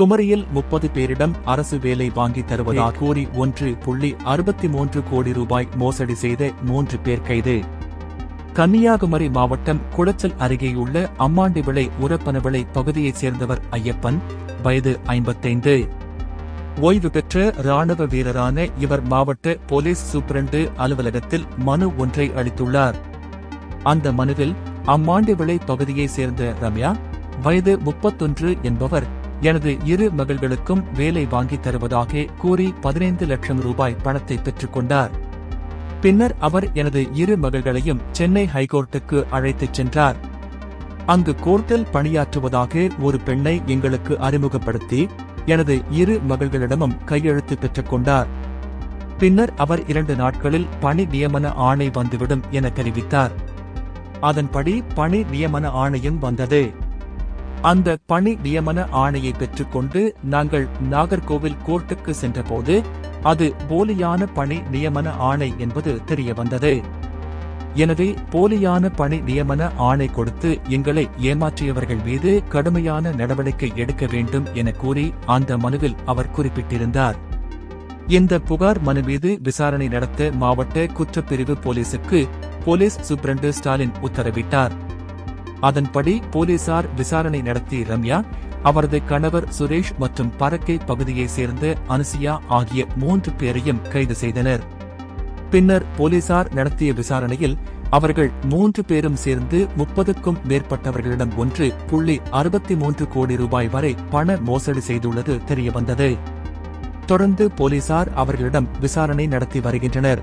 குமரியில் முப்பது பேரிடம் அரசு வேலை வாங்கி தருவதாக கூறி ஒன்று புள்ளி அறுபத்தி மூன்று கோடி ரூபாய் மோசடி செய்த மூன்று பேர் கைது. கன்னியாகுமரி மாவட்டம் குளச்சல் அருகேயுள்ள அம்மாண்டிவிளை உரப்பனவிளை பகுதியைச் சேர்ந்தவர் ஐயப்பன் வயது ஐம்பத்தைந்து. ஓய்வு பெற்ற ராணுவ வீரரான இவர் மாவட்ட போலீஸ் சூப்பிரண்டு அலுவலகத்தில் மனு ஒன்றை அளித்துள்ளார். அந்த மனுவில் அம்மாண்டிவிளை பகுதியைச் சேர்ந்த ரம்யா வயது முப்பத்தொன்று என்பவர் எனது இரு மகள்களுக்கும் வேலை வாங்கித் தருவதாக கூறி பதினைந்து லட்சம் ரூபாய் பணத்தை பெற்றுக் கொண்டார். பின்னர் அவர் எனது இரு மகள்களையும் சென்னை ஹைகோர்ட்டுக்கு அழைத்துச் சென்றார். அங்கு கோர்ட்டில் பணியாற்றுவதாக ஒரு பெண்ணை எங்களுக்கு அறிமுகப்படுத்தி எனது இரு மகள்களிடமும் கையெழுத்து பெற்றுக் கொண்டார். பின்னர் அவர் இரண்டு நாட்களில் பணி நியமன ஆணை வந்துவிடும் என தெரிவித்தார். அதன்படி பணி நியமன ஆணையும் வந்தது. அந்த பணி நியமன ஆணையை பெற்றுக்கொண்டு நாங்கள் நாகர்கோவில் கோர்ட்டுக்கு சென்றபோது அது போலியான பணி நியமன ஆணை என்பது தெரிய வந்தது எனவே போலியான பணி நியமன ஆணை கொடுத்து எங்களை ஏமாற்றியவர்கள் மீது கடுமையான நடவடிக்கை எடுக்க வேண்டும் என கூறி அந்த மனுவில் அவர் குறிப்பிட்டிருந்தார். இந்த புகார் மனு மீது விசாரணை நடத்த மாவட்ட குற்றப்பிரிவு போலீசுக்கு போலீஸ் சூப்பிரண்டு ஸ்டாலின் உத்தரவிட்டார். அதன்படி போலீசார் விசாரணை நடத்தி ரம்யா அவரது கணவர் சுரேஷ் மற்றும் பறக்கை பகுதியைச் சேர்ந்த அனுசியா ஆகிய மூன்று பேரையும் கைது செய்தனர். பின்னர் போலீசார் நடத்திய விசாரணையில் அவர்கள் மூன்று பேரும் சேர்ந்து முப்பதுக்கும் மேற்பட்டவர்களிடம் ஒன்று புள்ளி அறுபத்தி மூன்று கோடி ரூபாய் வரை பண மோசடி செய்துள்ளது தெரியவந்தது. தொடர்ந்து போலீசார் அவர்களிடம் விசாரணை நடத்தி வருகின்றனர்.